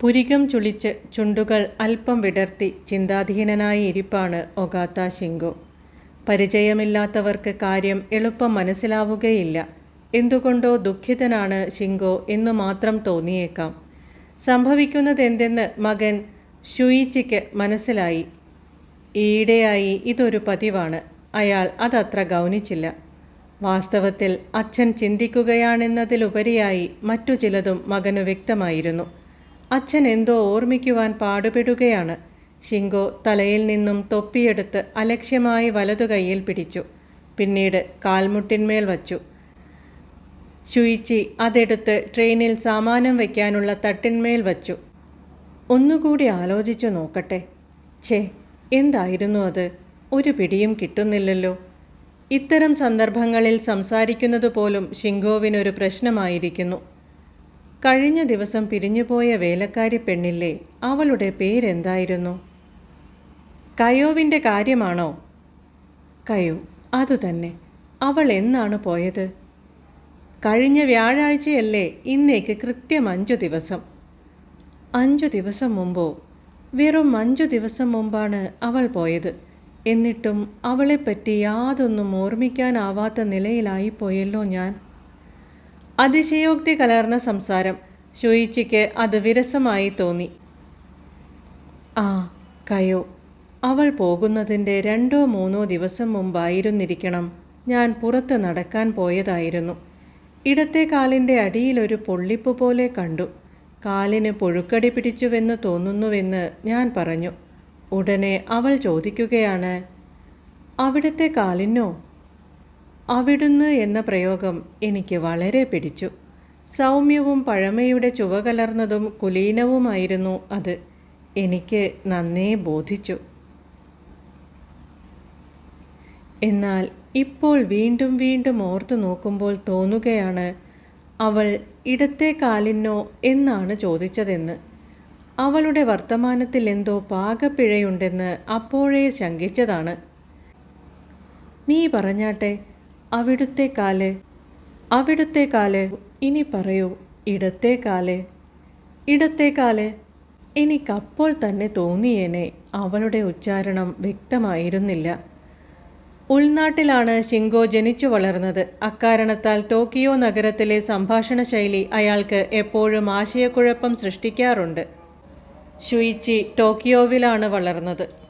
പുരികം ചുളിച്ച് ചുണ്ടുകൾ അല്പം വിടർത്തി ചിന്താധീനനായി ഇരിപ്പാണ് ഒഗാത്ത ശിങ്കു. പരിചയമില്ലാത്തവർക്ക് കാര്യം എളുപ്പം മനസ്സിലാവുകയില്ല. എന്തുകൊണ്ടോ ദുഃഖിതനാണ് ശിങ്കോ എന്ന് മാത്രം തോന്നിയേക്കാം. സംഭവിക്കുന്നതെന്തെന്ന് മകൻ ഷുയിച്ചിക്ക് മനസ്സിലായി. ഈയിടെയായി ഇതൊരു പതിവാണ്. അയാൾ അതത്ര ഗൗനിച്ചില്ല. വാസ്തവത്തിൽ അച്ഛൻ ചിന്തിക്കുകയാണെന്നതിലുപരിയായി മറ്റു ചിലതും മകനു വ്യക്തമായിരുന്നു. അച്ഛൻ എന്തോ ഓർമ്മിക്കുവാൻ പാടുപെടുകയാണ്. ശിങ്കോ തലയിൽ നിന്നും തൊപ്പിയെടുത്ത് അലക്ഷ്യമായി വലതു കൈയിൽ പിടിച്ചു. പിന്നീട് കാൽമുട്ടിന്മേൽ വച്ചു. ശുയിച്ചി അതെടുത്ത് ട്രെയിനിൽ സാമാനം വയ്ക്കാനുള്ള തട്ടിന്മേൽ വച്ചു. ഒന്നുകൂടി ആലോചിച്ചു നോക്കട്ടെ. ഛേ എന്തായിരുന്നു അത്? ഒരു പിടിയും കിട്ടുന്നില്ലല്ലോ. ഇത്തരം സന്ദർഭങ്ങളിൽ സംസാരിക്കുന്നത് പോലും ഷിങ്കോവിനൊരു പ്രശ്നമായിരിക്കുന്നു. കഴിഞ്ഞ ദിവസം പിരിഞ്ഞുപോയ വേലക്കാരി പെണ്ണില്ലേ അവളുടെ പേരെന്തായിരുന്നു? കയോവിന്റെ കാര്യമാണോ? കയോ അതുതന്നെ. അവൾ എന്നാണ് പോയത്? കഴിഞ്ഞ വ്യാഴാഴ്ചയല്ലേ ഇന്നേക്ക് കൃത്യം അഞ്ചു ദിവസം. അഞ്ചു ദിവസം മുമ്പോ? വെറും അഞ്ചു ദിവസം മുമ്പാണ് അവൾ പോയത്. എന്നിട്ടും അവളെപ്പറ്റി യാതൊന്നും ഓർമ്മിക്കാനാവാത്ത നിലയിലായിപ്പോയല്ലോ ഞാൻ. അതിശയോക്തി കലർന്ന സംസാരം ഷൂയിച്ചിക്ക് അത് വിരസമായി തോന്നി. ആ കയോ അവൾ പോകുന്നതിന്റെ രണ്ടോ മൂന്നോ ദിവസം മുമ്പായിരുന്നിരിക്കണം. ഞാൻ പുറത്ത് നടക്കാൻ പോയതായിരുന്നു. ഇടത്തെ കാലിന്റെ അടിയിലൊരു പൊള്ളിപ്പ് പോലെ കണ്ടു. കാലിന് പുഴുക്കടി പിടിച്ചുവെന്ന് തോന്നുന്നുവെന്ന് ഞാൻ പറഞ്ഞു. ഉടനെ അവൾ ചോദിക്കുകയാണ് അവിടുത്തെ കാലിനോ? അവിടുന്ന് എന്ന പ്രയോഗം എനിക്ക് വളരെ പിടിച്ചു. സൗമ്യവും പഴമയുടെ ചുവകലർന്നതും കുലീനവുമായിരുന്നു അത്. എനിക്ക് നന്നേ ബോധിച്ചു. എന്നാൽ ഇപ്പോൾ വീണ്ടും വീണ്ടും ഓർത്തു നോക്കുമ്പോൾ തോന്നുകയാണ് അവൾ ഇടത്തെ കാലിനോ എന്നാണ് ചോദിച്ചതെന്ന്. അവളുടെ വർത്തമാനത്തിൽ എന്തോ പാകപ്പിഴയുണ്ടെന്ന് അപ്പോഴേ ശങ്കിച്ചതാണ്. നീ പറഞ്ഞാട്ടെ അവിടുത്തെ കാൽ അവിടുത്തെ കാൽ ഇനി പറയൂ ഇടത്തെ കാൽ. ഇടത്തെ കാൽ എനിക്കപ്പോൾ തന്നെ തോന്നിയേനെ അവളുടെ ഉച്ചാരണം വ്യക്തമായിരുന്നില്ല. ഉൾനാട്ടിലാണ് ഷിങ്കോ ജനിച്ചു വളർന്നത്. അക്കാരണത്താൽ ടോക്കിയോ നഗരത്തിലെ സംഭാഷണ ശൈലി അയാൾക്ക് എപ്പോഴും ആശയക്കുഴപ്പം സൃഷ്ടിക്കാറുണ്ട്. ഷുയിച്ചി ടോക്കിയോവിലാണ് വളർന്നത്.